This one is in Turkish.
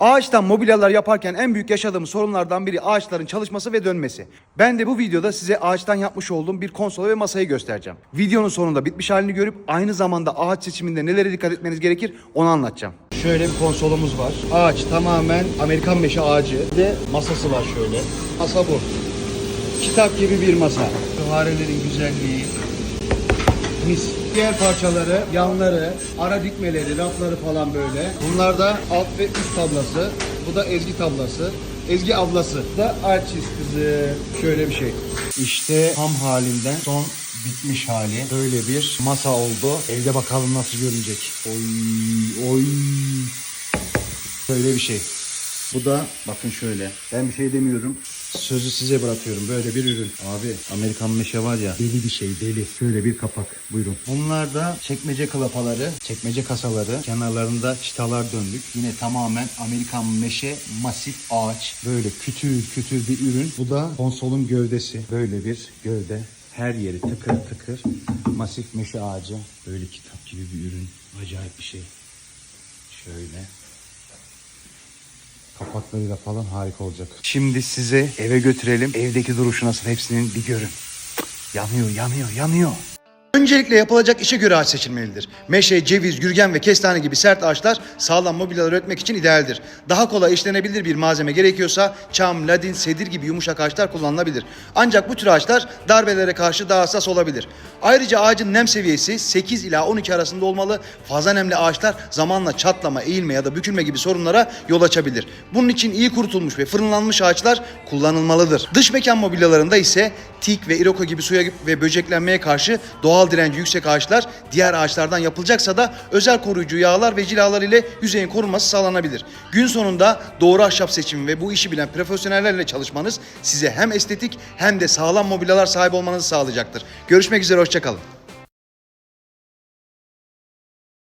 Ağaçtan mobilyalar yaparken en büyük yaşadığımız sorunlardan biri ağaçların çalışması ve dönmesi. Ben de bu videoda size ağaçtan yapmış olduğum bir konsol ve masayı göstereceğim. Videonun sonunda bitmiş halini görüp aynı zamanda ağaç seçiminde nelere dikkat etmeniz gerekir onu anlatacağım. Şöyle bir konsolumuz var. Ağaç tamamen Amerikan meşe ağacı ve masası var şöyle. Masa bu. Kitap gibi bir masa. Farelerin güzelliği, mis. Diğer parçaları, yanları, ara dikmeleri, rafları falan böyle. Bunlar da alt ve üst tablası. Bu da Ezgi tablası. Ezgi ablası da artist kızı. Şöyle bir şey. İşte ham halinden son bitmiş hali. Böyle bir masa oldu. Evde bakalım nasıl görünecek. Oy oy. Böyle bir şey. Bu da bakın şöyle. Ben bir şey demiyorum. Sözü size bırakıyorum. Böyle bir ürün. Abi Amerikan meşe var ya deli bir şey deli. Şöyle bir kapak. Buyurun. Bunlar da çekmece klapaları, çekmece kasaları. Kenarlarında çıtalar döndük. Yine tamamen Amerikan meşe masif ağaç. Böyle kütür kütür bir ürün. Bu da konsolun gövdesi. Böyle bir gövde. Her yeri tıkır tıkır. Masif meşe ağacı. Böyle kitap gibi bir ürün. Acayip bir şey. Şöyle kapaklarıyla falan harika olacak. Şimdi size eve götürelim. Evdeki duruşu nasıl hepsinin bir görün. Yanıyor, yanıyor, yanıyor. Öncelikle yapılacak işe göre ağaç seçilmelidir. Meşe, ceviz, gürgen ve kestane gibi sert ağaçlar sağlam mobilyalar üretmek için idealdir. Daha kolay işlenebilir bir malzeme gerekiyorsa çam, ladin, sedir gibi yumuşak ağaçlar kullanılabilir. Ancak bu tür ağaçlar darbelere karşı daha hassas olabilir. Ayrıca ağacın nem seviyesi 8 ila 12 arasında olmalı. Fazla nemli ağaçlar zamanla çatlama, eğilme ya da bükülme gibi sorunlara yol açabilir. Bunun için iyi kurutulmuş ve fırınlanmış ağaçlar kullanılmalıdır. Dış mekan mobilyalarında ise teak ve iroko gibi suya ve böceklenmeye karşı doğal direnci yüksek ağaçlar diğer ağaçlardan yapılacaksa da özel koruyucu yağlar ve cilalar ile yüzeyin korunması sağlanabilir. Gün sonunda doğru ahşap seçimi ve bu işi bilen profesyonellerle çalışmanız size hem estetik hem de sağlam mobilyalar sahibi olmanızı sağlayacaktır. Görüşmek üzere, hoşçakalın.